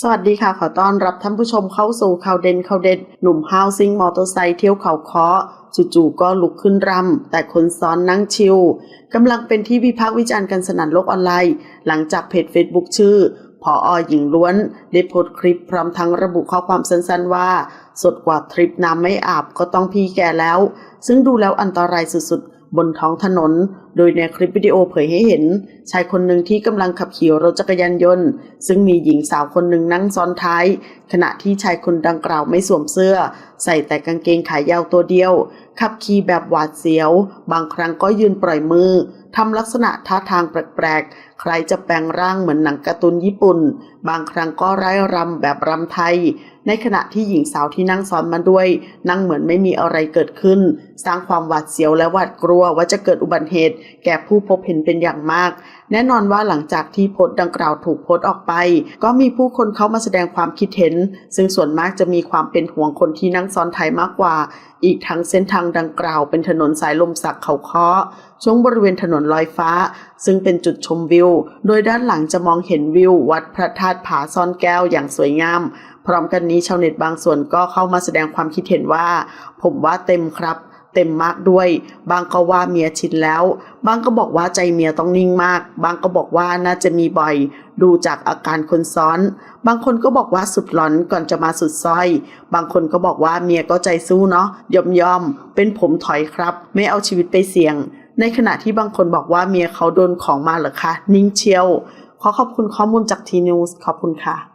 สวัสดีค่ะ ขอต้อนรับท่านผู้ชมเข้าสู่ข่าวเด่นข่าวเด็ด หนุ่มฮาวซิงมอเตอร์ไซค์เที่ยวเขาเคาะจู่ๆก็ลุกขึ้นรำ แต่คนซ้อนนั่งชิวกำลังเป็นที่วิพากษ์วิจารณ์กันสนั่นโลกออนไลน์ หลังจากเพจ Facebook ชื่อพออหญิงล้วน ได้โพสต์คลิปพร้อมทั้งระบุข้อความสั้นๆว่า สดกว่าทริปน้ำไม่อาบก็ต้องพี่แกแล้ว ซึ่งดูแล้วอันตรายสุดๆ บนท้องถนน โดยในคลิปวิดีโอเผยให้เห็น ชายคนหนึ่งที่กำลังขับขี่รถจักรยานยนต์ ซึ่งมีหญิงสาวคนหนึ่งนั่งซ้อนท้าย ขณะที่ชายคนดังกล่าวไม่สวมเสื้อ ใส่แต่กางเกงขายาวตัวเดียว ขับขี่แบบหวาดเสียว บางครั้งก็ยืนปล่อยมือทำลักษณะท่าทางแปลกๆ ใครจะแปลงร่างเหมือนหนังการ์ตูนญี่ปุ่น บางครั้งก็ไร้รำแบบรำไทย ในขณะที่หญิงสาวที่นั่งซ้อนมาด้วย นั่งเหมือนไม่มีอะไรเกิดขึ้น สร้างความหวาดเสียวและหวาดกลัวว่าจะเกิดอุบัติเหตุ แก่ผู้พบเห็นเป็นอย่างมาก แน่นอนว่าหลังจากที่โพสต์ดังกล่าวถูกโพสต์ออกไป ก็มีผู้คนเข้ามาแสดงความคิดเห็น ซึ่งส่วนมากจะมีความเป็นห่วงคนที่นั่งซ้อนท้ายมากกว่า อีกทั้งเส้นทางดังกล่าวเป็นถนนสายลมสักเขาเคาะช่วงบริเวณถนนลอยฟ้า ซึ่งเป็นจุดชมวิว โดยด้านหลังจะมองเห็นวิว วัดพระธาตุผาซ่อนแก้วอย่างสวยงาม พร้อมกันนี้ชาวเน็ตบางส่วนก็เข้ามาแสดงความคิดเห็นว่า ผมว่าเต็มครับ เต็มมากด้วย บางก็ว่าเมียชินแล้ว บางก็บอกว่าใจเมียต้องนิ่งมาก บางก็บอกว่าน่าจะมีบ่อย ดูจากอาการคนซ้อน บางคนก็บอกว่าสุดหลอนก่อนจะมาสุดซอย บางคนก็บอกว่าเมียก็ใจสู้เนาะยอมยอมๆเป็นผมถอยครับ ไม่เอาชีวิตไปเสี่ยง ในขณะที่บางคนบอกว่าเมียเขาโดนของมาเหรอคะ นิ่งเชียว ขอขอบคุณข้อมูลจากทีนิวส์ขอบคุณค่ะ